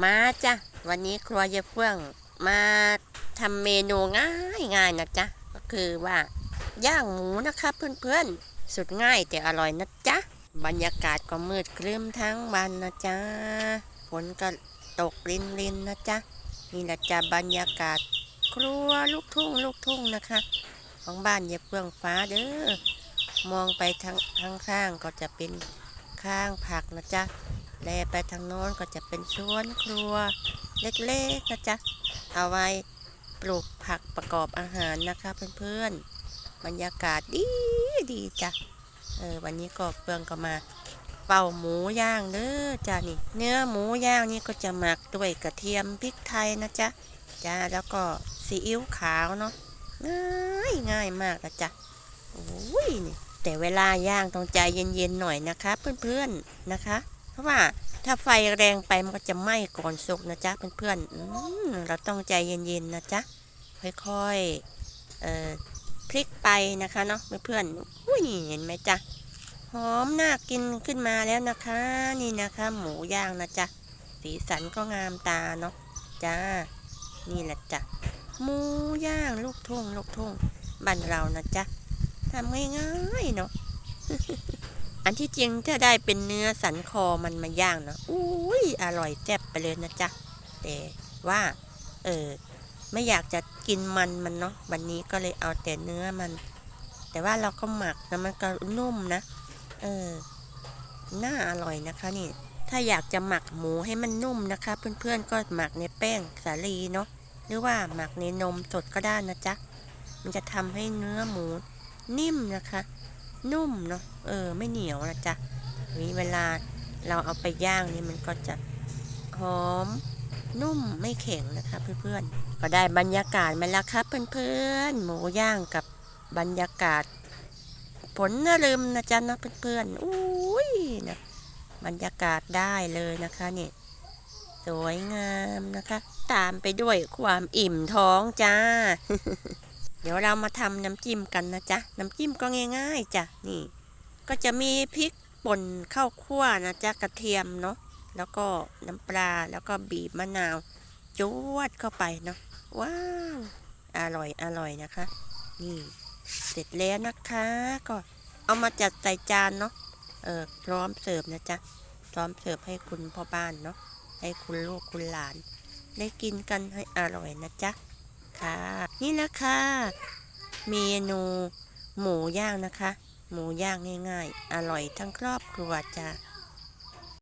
มาจ้ะวันนี้ครัวเยายเฟื่องมาทำเมนูง่ายง่ายนะจ๊ะก็คือว่าย่างหมูนะคะเพื่อนๆ สุดง่ายแต่อร่อยนะจ๊ะบรรยากาศก็มืดครึ้มทั้งวันนะจ๊ะฝนก็ตกรินรินนะจ๊ะนี่แหละจ้ะบรรยากาศครัวลูกทุ่งลูกทุ่งนะคะ ของบ้านเยายเฟื่องฟ้าเด้อมองไปทางข้างๆก็จะเป็นข้างผักนะจ๊ะ แลไปทางโน้นก็จะเป็นสวนครัวเล็กๆนะจ๊ะเอาไว้ปลูกผักประกอบอาหารนะคะเพื่อนๆ บรรยากาศดีดีจ้ะเออวันนี้ก็เฟื่องก็มาเป่าหมูย่างเด้อจ้ะนี่ เนื้อหมูย่างนี่ก็จะหมักด้วยกระเทียมพริกไทยนะจ๊ะจ้าแล้วก็ซีอิ๊วขาวเนาะง่ายง่ายมากนะจ๊ะโอ้ยนี่แต่เวลาย่างต้องใจเย็นๆหน่อยนะคะ เพื่อนๆนะคะ เพราะว่าถ้าไฟแรงไปมันก็จะไหม้ก่อนสุกนะจ๊ะเพื่อนๆเราต้องใจเย็นๆนะจ๊ะค่อยๆพลิกไปนะคะเนาะเพื่อนๆอุ้ยเห็นไหมจ๊ะหอมน่ากินขึ้นมาแล้วนะคะ นี่นะคะ หมูย่างนะจ๊ะสีสันก็งามตาเนาะจ้า นี่แหละจ้ะหมูย่างลูกทุ่งลูกทุ่งบ้านเรานะจ๊ะทำง่ายๆเนาะ อันที่จริงถ้าได้เป็นเนื้อสันคอมันมาย่างเนาะอุ้ยอร่อยแซ่บไปเลยนะจ๊ะ แต่ว่า เออไม่อยากจะกินมันมันเนาะวันนี้ก็เลยเอาแต่เนื้อมัน แต่ว่าเราก็หมักนะมันก็นุ่มนะ เออน่าอร่อยนะคะนี่ ถ้าอยากจะหมักหมูให้มันนุ่มนะคะ เพื่อนๆก็หมักในแป้งสาลีเนาะหรือว่าหมักในนมสดก็ได้นะจ๊ะมันจะทำให้เนื้อหมูนิ่มนะคะ นุ่มเนาะเออไม่เหนียวนะจ๊ะนี่เวลาเราเอาไปย่างนี่มันก็จะหอมนุ่มไม่แข็งนะคะเพื่อนๆก็ได้บรรยากาศมาแล้วครับเพื่อนๆหมูย่างกับบรรยากาศ ผลนลืมนะจ๊ะนะเพื่อนๆอุ้ยนะบรรยากาศได้เลยนะคะนี่สวยงามนะคะ ตามไปด้วยความอิ่มท้องจ้า เดี๋ยวเรามาทำน้ำจิ้มกันนะจ๊ะ น้ำจิ้มก็ง่าย ๆจ้ะ นี่ ก็จะมีพริกป่นข้าวคั่วนะจ๊ะ กระเทียมเนาะ แล้วก็น้ำปลา แล้วก็บีบมะนาวจวดเข้าไปเนาะ ว้าว อร่อย อร่อยนะคะ นี่ เสร็จแล้วนะคะ ก็เอามาจัดใส่จานเนาะ เออ พร้อมเสิร์ฟนะจ๊ะ พร้อมเสิร์ฟให้คุณพ่อบ้านเนาะ ให้คุณลูกคุณหลาน ได้กินกันให้อร่อยนะจ๊ะ ค่ะ นี่นะคะ เมนูหมูย่างนะคะ หมูย่างง่ายๆ อร่อยทั้งครอบครัวจ้า